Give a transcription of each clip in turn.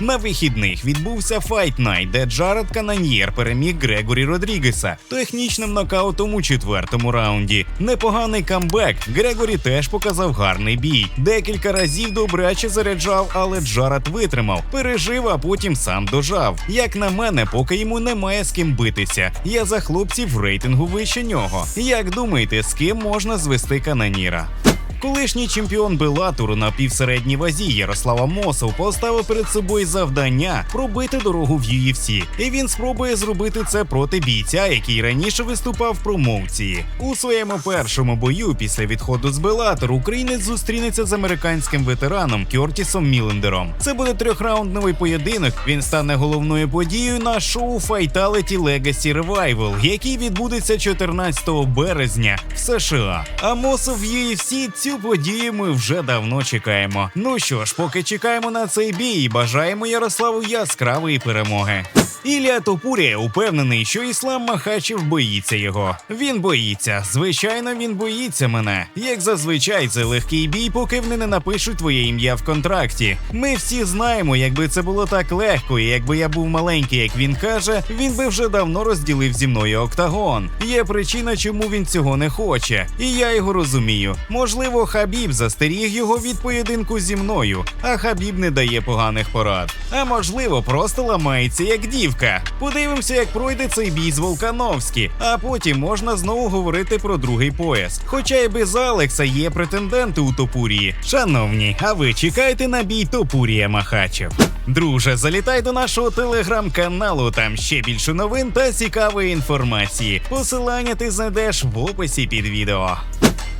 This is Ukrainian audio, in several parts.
На вихідних відбувся Fight Night, де Джаред Кананьєр переміг Грегорі Родрігеса технічним нокаутом у четвертому раунді. Непоганий камбек. Грегорі теж показав гарний бій. Декілька разів добряче заряджав, але Джаред витримав, пережив, а потім сам дожав. Як на мене, поки йому немає з ким битися. Я за хлопців в рейтингу вище нього. Як думаєте, з ким можна звести Кананіра? Колишній чемпіон Белатуру на півсередній вазі Ярослава Мосов поставив перед собою завдання пробити дорогу в UFC. І він спробує зробити це проти бійця, який раніше виступав в промоції. У своєму першому бою після відходу з Белатору українець зустрінеться з американським ветераном Кьортісом Мілендером. Це буде трьохраундовий поєдинок. Він стане головною подією на шоу Fatality Legacy Revival, який відбудеться 14 березня в США. А Мосов в UFC цю подію ми вже давно чекаємо. Ну що ж, поки чекаємо на цей бій, бажаємо Ярославу яскравої перемоги. Ілія Топурія упевнений, що Іслам Махачев боїться його. Він боїться. Звичайно, він боїться мене. Як зазвичай, це легкий бій, поки вони не напишуть твоє ім'я в контракті. Ми всі знаємо, якби це було так легко, і якби я був маленький, як він каже, він би вже давно розділив зі мною октагон. Є причина, чому він цього не хоче, і я його розумію. Можливо, Хабіб застеріг його від поєдинку зі мною, а Хабіб не дає поганих порад. А можливо, просто ламається як дівка. Подивимося, як пройде цей бій з Волкановські, а потім можна знову говорити про другий пояс. Хоча і без Алекса є претенденти у Топурії. Шановні, а ви чекаєте на бій Топурія Махачев? Друже, залітай до нашого телеграм-каналу. Там ще більше новин та цікавої інформації. Посилання ти знайдеш в описі під відео.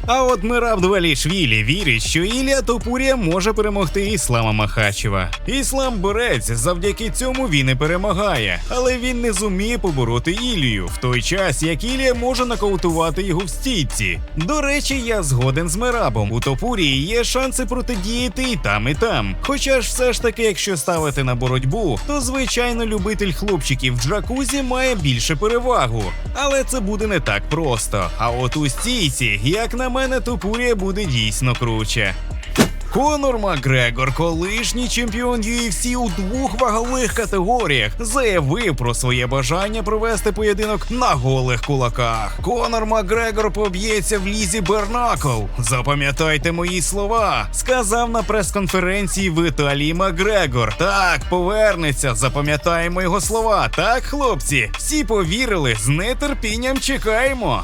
А от Мираб Двалішвілі вірить, що Ілія Топурія може перемогти Іслама Махачева. Іслам борець, завдяки цьому він і перемагає, але він не зуміє побороти Ілію в той час, як Ілія може нокаутувати його в стійці. До речі, я згоден з Мирабом. У Топурії є шанси протидіяти і там, і там. Хоча ж все ж таки, якщо ставити на боротьбу, то звичайно любитель хлопчиків в джакузі має більше перевагу. Але це буде не так просто. А от у стійці, як на мене, Топурія буде дійсно круче. Конор Макгрегор, колишній чемпіон UFC у двох вагових категоріях, заявив про своє бажання провести поєдинок на голих кулаках. Конор Макгрегор поб'ється в лізі Бернакл. Запам'ятайте мої слова. Сказав на прес-конференції в Італії Макгрегор. Так, повернеться. Запам'ятаємо його слова. Так, хлопці, всі повірили. З нетерпінням чекаємо.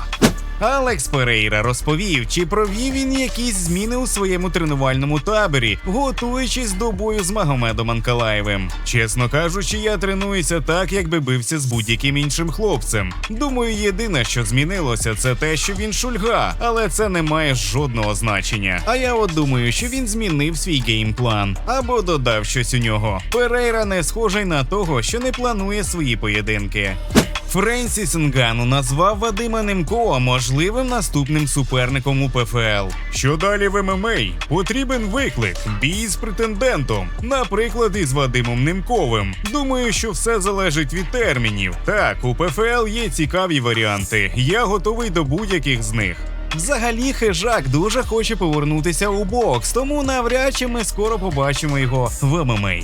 Алекс Перейра розповів, чи провів він якісь зміни у своєму тренувальному таборі, готуючись до бою з Магомедом Анкалаєвим. Чесно кажучи, я тренуюся так, якби бився з будь-яким іншим хлопцем. Думаю, єдине, що змінилося, це те, що він шульга, але це не має жодного значення. А я от думаю, що він змінив свій геймплан або додав щось у нього. Перейра не схожий на того, що не планує свої поєдинки. Френсіс Нгану назвав Вадима Немкова можливим наступним суперником у ПФЛ. Що далі в ММА? Потрібен виклик, бій з претендентом, наприклад, із Вадимом Немковим. Думаю, що все залежить від термінів. Так, у ПФЛ є цікаві варіанти. Я готовий до будь-яких з них. Взагалі, хижак дуже хоче повернутися у бокс, тому навряд чи ми скоро побачимо його в ММА.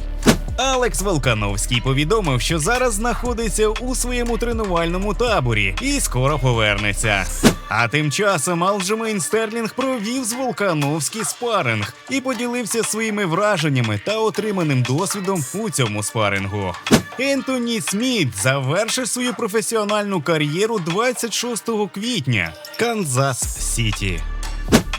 Алекс Волкановський повідомив, що зараз знаходиться у своєму тренувальному таборі і скоро повернеться. А тим часом Алджемейн Стерлінг провів з Волкановський спаринг і поділився своїми враженнями та отриманим досвідом у цьому спарингу. Ентоні Сміт завершив свою професіональну кар'єру 26 квітня Канзас Сіті.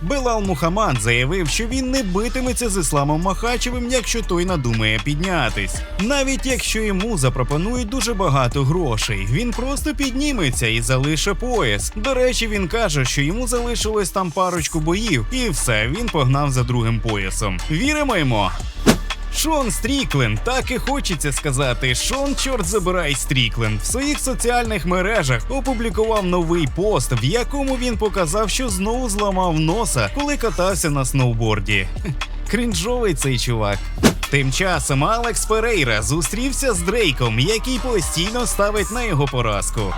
Белал Мухаммад заявив, що він не битиметься з Ісламом Махачевим, якщо той надумає піднятись. Навіть якщо йому запропонують дуже багато грошей, він просто підніметься і залише пояс. До речі, він каже, що йому залишилось там парочку боїв, і все, він погнав за другим поясом. Віримо йому. Шон Стріклен, так і хочеться сказати. Шон, чорт забирай Стріклен, в своїх соціальних мережах опублікував новий пост, в якому він показав, що знову зламав носа, коли катався на сноуборді. Крінжовий цей чувак. Тим часом Алекс Перейра зустрівся з Дрейком, який постійно ставить на його поразку.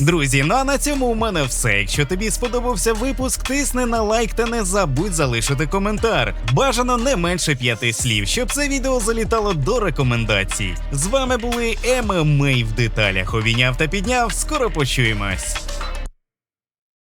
Друзі, ну а на цьому у мене все. Якщо тобі сподобався випуск, тисни на лайк та не забудь залишити коментар. Бажано не менше п'яти слів, щоб це відео залітало до рекомендацій. З вами були ММА в деталях. Обійняв та підняв. Скоро почуємось.